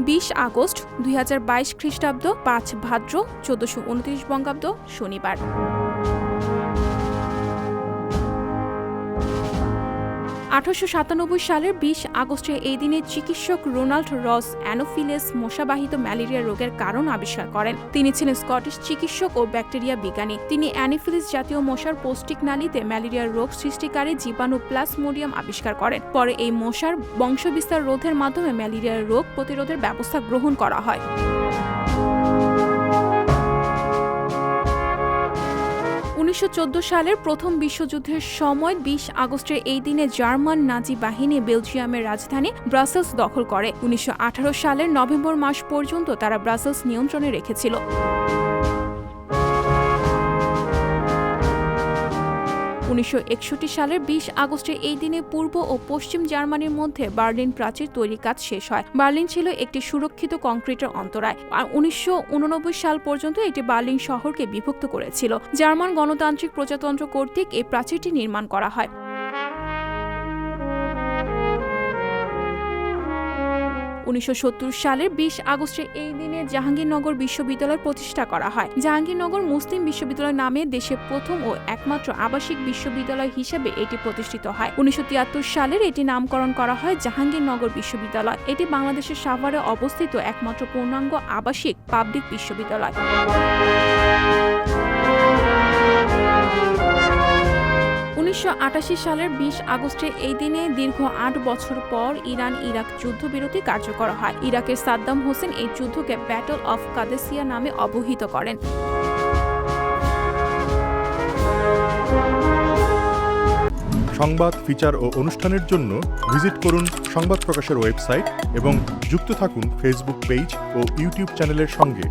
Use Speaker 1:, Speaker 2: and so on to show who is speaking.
Speaker 1: বিশ আগস্ট দুই হাজার বাইশ খ্রিস্টাব্দ পাঁচ ভাদ্র চোদ্দশো উনত্রিশ বঙ্গাব্দ শনিবার। আঠারোশো সাতানব্বই সালের বিশ আগস্টে এই দিনে চিকিৎসক রোনাল্ড রস অ্যানোফিলেস মশাবাহিত ম্যালেরিয়া রোগের কারণ আবিষ্কার করেন। তিনি ছিলেন স্কটিশ চিকিৎসক ও ব্যাকটেরিয়া বিজ্ঞানী। তিনি অ্যানিফিলিস জাতীয় মশার পৌষ্টিক নালীতে ম্যালেরিয়ার রোগ সৃষ্টিকারী জীবাণু প্লাসমোডিয়াম আবিষ্কার করেন। পরে এই মশার বংশবিস্তার রোধের মাধ্যমে ম্যালেরিয়ার রোগ প্রতিরোধের ব্যবস্থা গ্রহণ করা হয়। উনিশশো সালের প্রথম বিশ্বযুদ্ধের সময় বিশ আগস্টের এই দিনে জার্মান নাজি বাহিনী বেলজিয়ামের রাজধানী ব্রাসেলস দখল করে। উনিশশো আঠারো সালের নভেম্বর মাস পর্যন্ত তারা ব্রাসেলস নিয়ন্ত্রণে রেখেছিল। উনিশশো একষট্টি সালের বিশ আগস্টে এই দিনে পূর্ব ও পশ্চিম জার্মানির মধ্যে বার্লিন প্রাচীর তৈরি কাজ শেষ হয়। বার্লিন ছিল একটি সুরক্ষিত কংক্রিটের অন্তরায় আর উনিশশো উননব্বই সাল পর্যন্ত এটি বার্লিন শহরকে বিভক্ত করেছিল। জার্মান গণতান্ত্রিক প্রজাতন্ত্র কর্তৃক এই প্রাচীরটি নির্মাণ করা হয়। উনিশশো সত্তর সালের বিশ আগস্টে এই দিনে জাহাঙ্গীরনগর বিশ্ববিদ্যালয় প্রতিষ্ঠা করা হয়। জাহাঙ্গীরনগর মুসলিম বিশ্ববিদ্যালয় নামে দেশের প্রথম ও একমাত্র আবাসিক বিশ্ববিদ্যালয় হিসেবে এটি প্রতিষ্ঠিত হয়। উনিশশো তিয়াত্তর সালের এটি নামকরণ করা হয় জাহাঙ্গীরনগর বিশ্ববিদ্যালয়। এটি বাংলাদেশের সাভারে অবস্থিত একমাত্র পূর্ণাঙ্গ আবাসিক পাবলিক বিশ্ববিদ্যালয়। উনিশশো আটাশি সালের বিশ আগস্টে এই দিনে দীর্ঘ আট বছর পর ইরান ইরাক যুদ্ধবিরতি কার্যকর হয়। ইরাকের সাদ্দাম হোসেন এই যুদ্ধকে ব্যাটল অফ কাদেসিয়া নামে অবহিত করেন।
Speaker 2: সংবাদ, ফিচার ও অনুষ্ঠানের জন্য ভিজিট করুন সংবাদ প্রকাশের ওয়েবসাইট এবং যুক্ত থাকুন ফেসবুক পেজ ও ইউটিউব চ্যানেলের সঙ্গে।